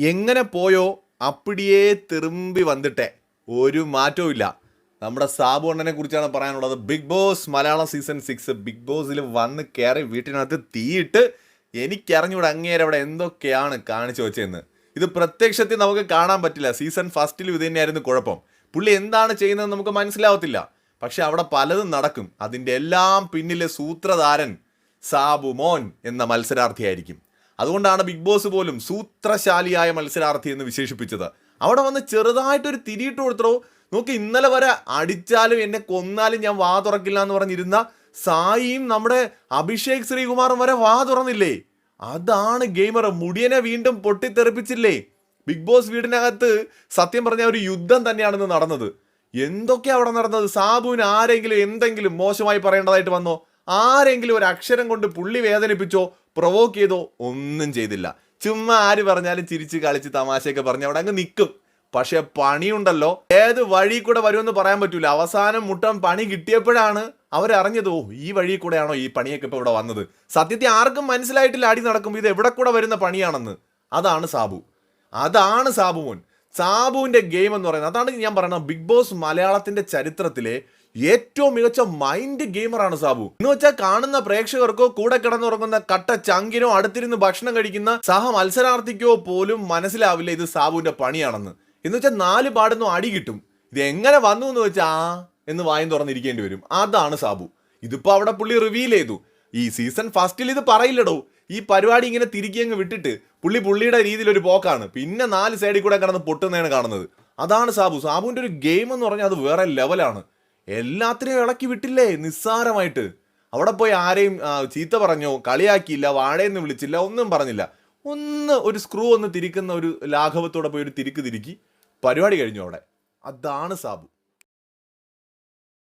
എങ്ങനെ പോയോ അപ്പിടിയേ തിരുമ്പി വന്നിട്ടെ. ഒരു മാറ്റവും ഇല്ല. നമ്മുടെ സാബു അണ്ണനെ കുറിച്ചാണ് പറയാനുള്ളത്. Big boss Malayalam season six big ബോസിൽ വന്ന് കയറി വീട്ടിനകത്ത് തീയിട്ട് എനിക്കറിഞ്ഞൂടെ അങ്ങേരെ അവിടെ എന്തൊക്കെയാണ് കാണിച്ചു വെച്ചതെന്ന് ഇത് പ്രത്യക്ഷത്തിൽ നമുക്ക് കാണാൻ പറ്റില്ല. സീസൺ ഫസ്റ്റിൽ ഇത് തന്നെയായിരുന്നു കുഴപ്പം. പുള്ളി എന്താണ് ചെയ്യുന്നതെന്ന് നമുക്ക് മനസ്സിലാവത്തില്ല. പക്ഷെ അവിടെ പലതും നടക്കും. അതിന്റെ എല്ലാം പിന്നിലെ സൂത്രധാരൻ സാബു മോൻ എന്ന മത്സരാർത്ഥിയായിരിക്കും. അതുകൊണ്ടാണ് ബിഗ് ബോസ് പോലും സൂത്രശാലിയായ മത്സരാർത്ഥി എന്ന് വിശേഷിപ്പിച്ചത്. അവിടെ വന്ന് ചെറുതായിട്ടൊരു തിരിയിട്ട് കൊടുത്തോ നോക്കി ഇന്നലെ വരെ അടിച്ചാലും എന്നെ കൊന്നാലും ഞാൻ വാ തുറക്കില്ല എന്ന് പറഞ്ഞിരുന്ന സായിയും നമ്മുടെ അഭിഷേക് ശ്രീകുമാറും വരെ വാ തുറന്നില്ലേ? അതാണ് ഗെയിമർ മുടിയനെ വീണ്ടും പൊട്ടിത്തെറിപ്പിച്ചില്ലേ? ബിഗ് ബോസ് വീടിനകത്ത് സത്യം പറഞ്ഞ ഒരു യുദ്ധം തന്നെയാണെന്ന് നടന്നത്. എന്തൊക്കെയാണ് അവിടെ നടന്നത്? സാബുവിന് ആരെങ്കിലും എന്തെങ്കിലും മോശമായി പറയേണ്ടതായിട്ട് വന്നോ? ആരെങ്കിലും ഒരു അക്ഷരം കൊണ്ട് പുള്ളി വേദനിപ്പിച്ചോ പ്രൊവോക്ക് ചെയ്തോ ഒന്നും ചെയ്തില്ല. ചുമ്മാ ആര് പറഞ്ഞാലും ചിരിച്ച് കളിച്ച് തമാശയൊക്കെ പറഞ്ഞ് അവിടെ അങ്ങ് നിൽക്കും പക്ഷെ പണിയുണ്ടല്ലോ. ഏത് വഴി കൂടെ വരുമെന്ന് പറയാൻ പറ്റൂല. അവസാനം മുട്ടം പണി കിട്ടിയപ്പോഴാണ് അവരറിഞ്ഞത് ഓ ഈ വഴി കൂടെയാണോ ഈ പണിയൊക്കെ ഇപ്പൊ ഇവിടെ വന്നത്? സത്യത്തിൽ ആർക്കും മനസ്സിലായിട്ടില്ല അടി നടക്കുമ്പോൾ ഇത് എവിടെ കൂടെ വരുന്ന പണിയാണെന്ന്. അതാണ് സാബു. അതാണ് സാബു മോൻ സാബുവിന്റെ ഗെയിം എന്ന് പറയുന്നത് അതാണ് ഞാൻ പറയുന്നത് ബിഗ് ബോസ് മലയാളത്തിന്റെ ചരിത്രത്തിലെ ഏറ്റവും മികച്ച മൈൻഡ് ഗെയിമറാണ് സാബു. എന്ന് വെച്ചാൽ കാണുന്ന പ്രേക്ഷകർക്കോ കൂടെ കിടന്നുറങ്ങുന്ന കട്ട ചങ്കിനോ അടുത്തിരുന്ന് ഭക്ഷണം കഴിക്കുന്ന സഹ മത്സരാർത്ഥിക്കോ പോലും മനസ്സിലാവില്ല ഇത് സാബുവിന്റെ പണിയാണെന്ന്. എന്ന് വെച്ചാൽ നാല് പാടുന്നു അടി കിട്ടും. ഇത് എങ്ങനെ വന്നു എന്ന് വെച്ചാൽ ആ എന്ന് വായം തുറന്നിരിക്കേണ്ടി വരും. അതാണ് സാബു. ഇതിപ്പോ അവിടെ പുള്ളി റിവീൽ ചെയ്തു. ഈ സീസൺ ഫസ്റ്റിൽ ഇത് പറയില്ലടോ. ഈ പരിപാടി ഇങ്ങനെ തിരികെ അങ്ങ് വിട്ടിട്ട് പുള്ളി പുള്ളിയുടെ രീതിയിൽ ഒരു പോക്കാണ്. പിന്നെ നാല് സൈഡിൽ കൂടെ കിടന്ന് പൊട്ടുന്നതാണ് കാണുന്നത്. അതാണ് സാബു. സാബുവിന്റെ ഒരു ഗെയിം എന്ന് പറഞ്ഞാൽ അത് വേറെ ലെവലാണ് എല്ലാത്തിനെയും ഇളക്കി വിട്ടില്ലേ? നിസ്സാരമായിട്ട്. അവിടെ പോയി ആരെയും ചീത്ത പറഞ്ഞോ കളിയാക്കിയില്ല വാഴയെന്ന് വിളിച്ചില്ല ഒന്നും പറഞ്ഞില്ല. ഒന്ന് ഒരു സ്ക്രൂ ഒന്ന് തിരിക്കുന്ന ഒരു ലാഘവത്തോടെ പോയി ഒരു തിരിക്ക് തിരിക്കി. പരിപാടി കഴിഞ്ഞു അവിടെ. അതാണ് സാബു.